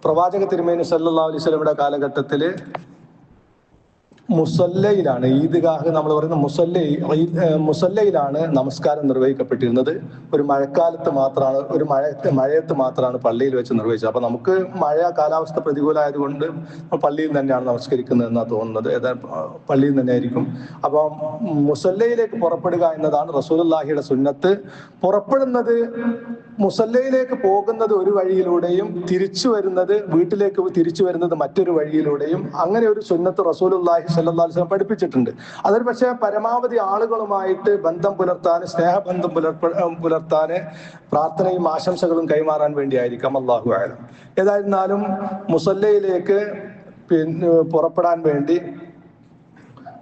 പ്രവാചക തിരുമേനി സല്ലാ അലൈഹി വസല്ലമയുടെ കാലഘട്ടത്തിൽ മുസല്ലയിലാണ് ഈദ്ഗാഹ് നമ്മൾ പറയുന്ന മുസല്ല മുസല്ലയിലാണ് നമസ്കാരം നിർവഹിക്കപ്പെട്ടിരുന്നത്. ഒരു മഴക്കാലത്ത് മാത്രമാണ് ഒരു മഴ മഴയത്ത് മാത്രമാണ് പള്ളിയിൽ വെച്ച് നിർവഹിച്ചത്. അപ്പൊ നമുക്ക് മഴ കാലാവസ്ഥ പ്രതികൂലമായതുകൊണ്ട് പള്ളിയിൽ തന്നെയാണ് നമസ്കരിക്കുന്നത് എന്നാണ് തോന്നുന്നത്. പള്ളിയിൽ തന്നെ ആയിരിക്കും അപ്പൊ മുസല്ലയിലേക്ക് പുറപ്പെടുക എന്നതാണ് റസൂലുള്ളാഹിയുടെ സുന്നത്ത്. പുറപ്പെടുന്നത് മുസല്ലയിലേക്ക് പോകുന്നത് ഒരു വഴിയിലൂടെയും തിരിച്ചു വരുന്നത് വീട്ടിലേക്ക് തിരിച്ചു വരുന്നത് മറ്റൊരു വഴിയിലൂടെയും അങ്ങനെ ഒരു സുന്നത്ത് റസൂലുള്ളാഹി അലൈഹി പഠിപ്പിച്ചിട്ടുണ്ട്. അതൊരു പക്ഷേ പരമാവധി ആളുകളുമായിട്ട് ബന്ധം പുലർത്താൻ സ്നേഹബന്ധം പുലർപ്പ പുലർത്താന് പ്രാർത്ഥനയും ആശംസകളും കൈമാറാൻ വേണ്ടിയായിരിക്കാം അള്ളാഹു ആയാലും ഏതായിരുന്നാലും മുസല്ലയിലേക്ക് പിന്നെ പുറപ്പെടാൻ വേണ്ടി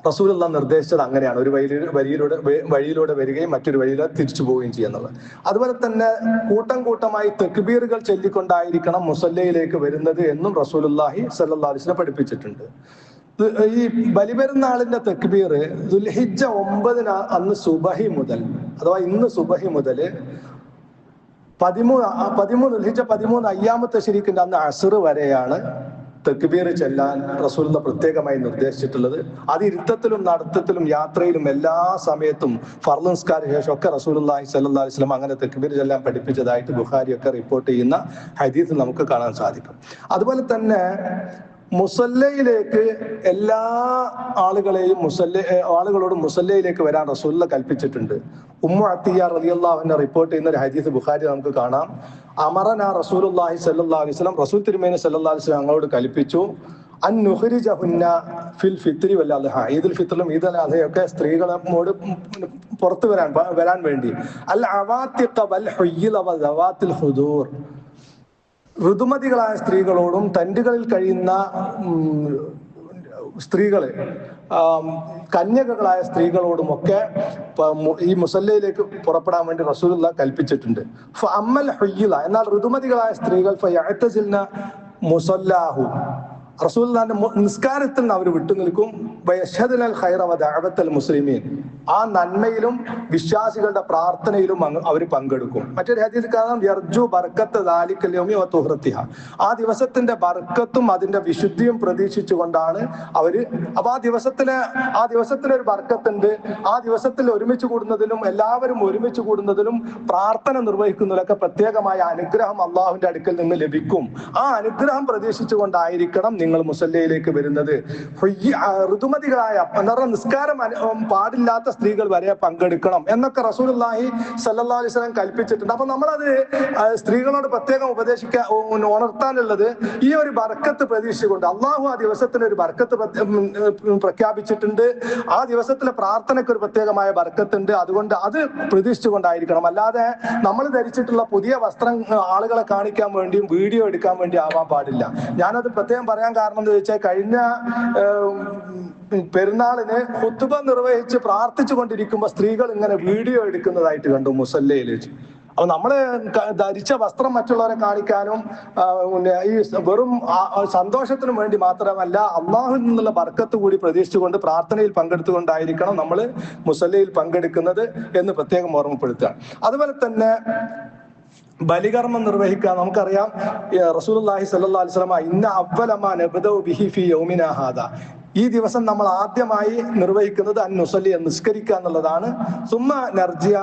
റസൂലുള്ള നിർദ്ദേശിച്ചത് അങ്ങനെയാണ്. ഒരു വഴി വഴിയിലൂടെ വേ- വഴിയിലൂടെ വരികയും മറ്റൊരു വഴിയിലൂടെ തിരിച്ചു പോവുകയും ചെയ്യുന്നത്. അതുപോലെ തന്നെ കൂട്ടം കൂട്ടമായി തെക്ബീറുകൾ ചൊല്ലിക്കൊണ്ടായിരിക്കണം മുസല്ലയിലേക്ക് വരുന്നത് എന്നും റസൂലുല്ലാഹി അലൈഹി വസല്ലം പഠിപ്പിച്ചിട്ടുണ്ട്. ഈ ബലിപെരുന്നാളിന്റെ തെക്ബീർ ദുൽഹിജ ഒമ്പതിന് അന്ന് സുബഹി മുതൽ അഥവാ ഇന്ന് സുബഹി മുതൽ പതിമൂന്ന് പതിമൂന്ന് ദുൽഹിജ പതിമൂന്ന് അയ്യാമത്തെ ശരിക്കിന്റെ അന്ന് അസർ വരെയാണ് തെക്ബീർ ചെല്ലാൻ റസൂലിന് പ്രത്യേകമായി നിർദ്ദേശിച്ചിട്ടുള്ളത്. അത് ഇരുത്തത്തിലും നടത്തത്തിലും യാത്രയിലും എല്ലാ സമയത്തും ഫർലൻസ്കാര ശേഷം ഒക്കെ റസൂലി സല്ലാ വസ്ലം അങ്ങനെ തെക്ബീർ ചെല്ലാൻ പഠിപ്പിച്ചതായിട്ട് ബുഖാരി ഒക്കെ റിപ്പോർട്ട് ചെയ്യുന്ന ഹദീസ് നമുക്ക് കാണാൻ സാധിക്കും. അതുപോലെ തന്നെ മുസല്ലയിലേക്ക് എല്ലാ ആളുകളെയും മുസല്ല ആളുകളോട് മുസല്ലയിലേക്ക് വരാൻ റസൂല്ല കൽപ്പിച്ചിട്ടുണ്ട്. ഉമ്മു അത്തിയ റലിയല്ലാഹുവിനെ റിപ്പോർട്ട് ചെയ്യുന്ന ഒരു ഹദീസ് ബുഖാരി നമുക്ക് കാണാം. അമറന റസൂലുല്ലാഹി സല്ലല്ലാഹു അലൈഹി വസല്ലം റസൂൽ തിരുമേനി സല്ലാഹി അലൈഹി വസല്ലം ഞങ്ങളോട് കൽപ്പിച്ചു അൻ നുഹരിജഹുന്ന ഫിൽ ഫിത്രി വല്ലാതെ ഈദുൽ ഫിത്റിലും ഈദ് സ്ത്രീകളെ സ്ത്രീകളോട് പുറത്തു വരാൻ വരാൻ വേണ്ടി. അൽ അവാത്തിഖ വൽ ഹുദൂർ. ഋതുമതികളായ സ്ത്രീകളോടും തന്റുകളിൽ കഴിയുന്ന സ്ത്രീകളെ കന്യകകളായ സ്ത്രീകളോടുമൊക്കെ ഈ മുസല്ലയിലേക്ക് പുറപ്പെടാൻ വേണ്ടി റസൂലുള്ള കൽപ്പിച്ചിട്ടുണ്ട്. അമ്മൽ ഹൊയ്യില എന്നാൽ ഋതുമതികളായ സ്ത്രീകൾ മുസല്ലാഹു. റസൂല്ലാന്റെ നിസ്കാരത്തിൽ നിന്ന് അവർ വിട്ടുനിൽക്കും മുസ്ലിമീൻ. ആ നന്മയിലും വിശ്വാസികളുടെ പ്രാർത്ഥനയിലും അവർ പങ്കെടുക്കും. മറ്റൊരു ഹദീസ് കാരണം യർജു ആ ദിവസത്തിന്റെ ബർക്കത്തും അതിന്റെ വിശുദ്ധിയും പ്രതീക്ഷിച്ചുകൊണ്ടാണ് അവർ അപ്പൊ ആ ദിവസത്തിലെ ആ ദിവസത്തിലെ ഒരു ബർക്കത്തുണ്ട്. ആ ദിവസത്തിൽ ഒരുമിച്ച് കൂടുന്നതിലും എല്ലാവരും ഒരുമിച്ച് കൂടുന്നതിലും പ്രാർത്ഥന നിർവഹിക്കുന്നതിലൊക്കെ പ്രത്യേകമായ അനുഗ്രഹം അള്ളാഹുവിന്റെ അടുക്കൽ നിന്ന് ലഭിക്കും. ആ അനുഗ്രഹം പ്രതീക്ഷിച്ചുകൊണ്ടായിരിക്കണം നിങ്ങൾ മുസല്ലയിലേക്ക് വരുന്നത്. ഋതുമതികളായ നിസ്കാരം പാടില്ലാത്ത സ്ത്രീകൾ വരെ പങ്കെടുക്കണം എന്നൊക്കെ റസൂലി സല്ലാ അലൈഹി സ്വലം കൽപ്പിച്ചിട്ടുണ്ട്. അപ്പൊ നമ്മളത് സ്ത്രീകളോട് പ്രത്യേകം ഉപദേശിക്കാൻ ഉണർത്താനുള്ളത് ഈ ഒരു ബർക്കത്ത് പ്രതീക്ഷിച്ചുകൊണ്ട് അള്ളാഹു ആ ദിവസത്തിന് ഒരു ബർക്കത്ത് പ്രഖ്യാപിച്ചിട്ടുണ്ട്. ആ ദിവസത്തിലെ പ്രാർത്ഥനയ്ക്ക് ഒരു പ്രത്യേകമായ ബർക്കത്തുണ്ട്. അതുകൊണ്ട് അത് പ്രതീക്ഷിച്ചുകൊണ്ടായിരിക്കണം. അല്ലാതെ നമ്മൾ ധരിച്ചിട്ടുള്ള പുതിയ വസ്ത്രം ആളുകളെ കാണിക്കാൻ വേണ്ടിയും വീഡിയോ എടുക്കാൻ വേണ്ടി ആവാൻ പാടില്ല. ഞാനത് പ്രത്യേകം പറയാൻ കാരണം എന്ന് ചോദിച്ചാൽ കഴിഞ്ഞ പെരുന്നാളിന് കുത്തുബ നിർവഹിച്ച് പ്രാർത്ഥിച്ചു കൊണ്ടിരിക്കുമ്പോൾ സ്ത്രീകൾ ഇങ്ങനെ വീഡിയോ എടുക്കുന്നതായിട്ട് കണ്ടു മുസല്ലയിൽ വെച്ച് അപ്പൊ നമ്മൾ ധരിച്ച വസ്ത്രം മറ്റുള്ളവരെ കാണിക്കാനും ഈ വെറും സന്തോഷത്തിനും വേണ്ടി മാത്രമല്ല അള്ളാഹുവിൽ നിന്നുള്ള ബർക്കത്ത് കൂടി പ്രതീക്ഷിച്ചുകൊണ്ട് പ്രാർത്ഥനയിൽ പങ്കെടുത്തുകൊണ്ടായിരിക്കണം നമ്മൾ മുസല്ലയിൽ പങ്കെടുക്കുന്നത് എന്ന് പ്രത്യേകം ഓർമ്മപ്പെടുത്തുക. അതുപോലെ തന്നെ ബലികർമ്മം നിർവഹിക്കുക. നമുക്കറിയാം റസൂലുള്ളാഹി സ്വല്ലല്ലാഹി അലൈഹി വസല്ലം ഇന്ന അവലമാൻ ബിഹി ഫി യൗമിന ഹാദാ. ഈ ദിവസം നമ്മൾ ആദ്യമായി നിർവഹിക്കുന്നത് അന്നുസല്ലി നിസ്കരിക്കുക എന്നുള്ളതാണ്. സുമ നർജിയ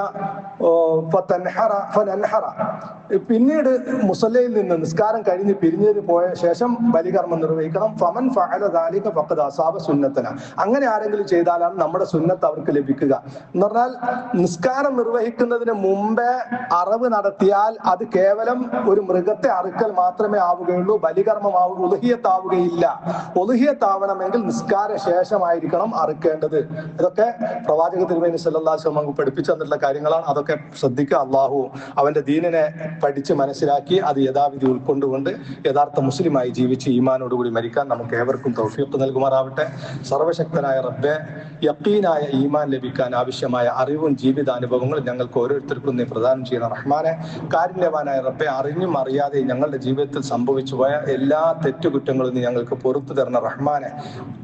പിന്നീട് മുസല്ലയിൽ നിന്ന് നിസ്കാരം കഴിഞ്ഞ് പിരിഞ്ഞതിന് പോയ ശേഷം ബലികർമ്മം നിർവഹിക്കണം. ഫമൻ ഫാലിക ഫഖദ് അസാബ സുന്നത്തന. അങ്ങനെ ആരെങ്കിലും ചെയ്താലാണ് നമ്മുടെ സുന്നത്ത് അവർക്ക് ലഭിക്കുക. എന്ന് പറഞ്ഞാൽ നിസ്കാരം നിർവഹിക്കുന്നതിന് മുമ്പേ അറിവ് നടത്തിയാൽ അത് കേവലം ഒരു മൃഗത്തെ അറുക്കൽ മാത്രമേ ആവുകയുള്ളൂ ബലികർമ്മം ആവുക ഒലുഹിയത്താവുകയില്ല ഒലുഹിയത്താവണമെങ്കിൽ നിസ്കാര ശേഷമായിരിക്കണം അറുക്കേണ്ടത്. ഇതൊക്കെ പ്രവാചക തിരുമേനി സല്ലാസ് നമുക്ക് പഠിപ്പിച്ചു തന്നിട്ടുള്ള കാര്യങ്ങളാണ്. അതൊക്കെ ശ്രദ്ധിക്കുക അള്ളാഹു അവന്റെ ദീനിനെ പഠിച്ച് മനസ്സിലാക്കി അത് യഥാവിധി ഉൾക്കൊണ്ടുകൊണ്ട് യഥാർത്ഥ മുസ്ലിമായി ജീവിച്ച് ഈമാനോടുകൂടി മരിക്കാൻ നമുക്ക് ഏവർക്കും തൗഫീഖ് നൽകുമാറാവട്ടെ. സർവശക്തനായ റബ്ബെ യക്കീനായ ഈമാൻ ലഭിക്കാൻ ആവശ്യമായ അറിവും ജീവിതാനുഭവങ്ങളും ഞങ്ങൾക്ക് ഓരോരുത്തർക്കും നീ പ്രദാനം ചെയ്യുന്ന റഹ്മാനെ. കാരുണ്യവാനായ റബ്ബെ അറിഞ്ഞും അറിയാതെ ഞങ്ങളുടെ ജീവിതത്തിൽ സംഭവിച്ചു പോയ എല്ലാ തെറ്റുകുറ്റങ്ങളും നീ ഞങ്ങൾക്ക് പുറത്തു തരുന്ന റഹ്മാനെ.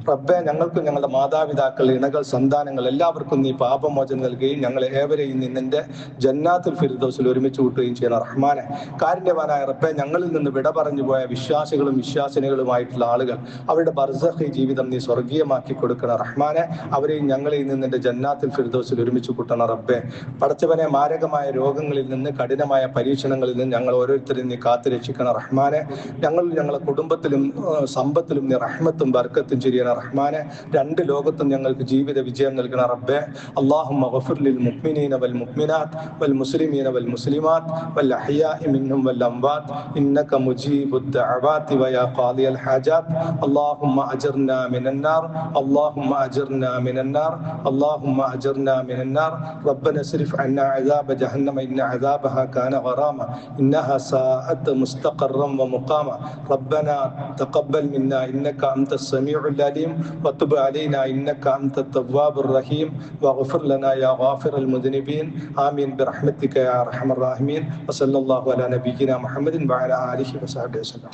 റബ്ബെ ഞങ്ങൾക്കും ഞങ്ങളുടെ മാതാപിതാക്കൾ ഇണകൾ സന്താനങ്ങൾ എല്ലാവർക്കും നീ പാപമോചനം നൽകുകയും ഞങ്ങളെ ഏവരെയും നിന്നിന്റെ ജന്നാത്തുൽ ഫിർദോസിൽ ഒരുമിച്ച് കൂട്ടുകയും ചെയ്യുന്ന റഹ്മാനെ കാരുണ്യവാനായ റബ്ബെ ഞങ്ങളിൽ നിന്ന് വിട പറഞ്ഞു പോയ വിശ്വാസികളും വിശ്വാസിനികളുമായിട്ടുള്ള ആളുകൾ അവരുടെ ബർസഹി ജീവിതം നീ സ്വർഗീയമാക്കി കൊടുക്കണം. റഹ്മാനെ അവരെയും ഞങ്ങളെയും നിന്നിന്റെ ജന്നാത്തുൽ ഫിർദോസിൽ ഒരുമിച്ച് കൂട്ടണം റബ്ബെ. പടച്ചവനെ മാരകമായ രോഗങ്ങളിൽ നിന്ന് കഠിനമായ പരീക്ഷണങ്ങളിൽ നിന്ന് ഞങ്ങൾ ഓരോരുത്തരും നീ കാത്തു രക്ഷിക്കണം റഹ്മാനെ ഞങ്ങൾ ഞങ്ങളുടെ കുടുംബത്തിലും സമ്പത്തിലും നീ റഹ്മത്തും ബർക്കത്തും ചെയ്യണം റഹ്മാനെ രണ്ട് ലോകത്തും ഞങ്ങൾക്ക് ജീവിത വിജയം നൽകണ റബ്ബെ اللهم اغفر للمؤمنين والمؤمنات والمسلمين والمسلمات والأحياء منهم والأموات إنك مجيب الدعوات ويا قاضي الحاجات اللهم أجرنا من النار اللهم أجرنا من النار اللهم أجرنا من النار ربنا اصرف عنا عذاب جهنم إن عذابها كان غراما إنها ساءت مستقرا ومقاما ربنا تقبل منا إنك أنت السميع العليم وتب علينا إنك أنت التواب الرحيم واغفر لنا يا غافر المذنبين آمين برحمتك يا أرحم الراحمين وصلى الله على نبينا محمد وعلى آله وصحبه وسلم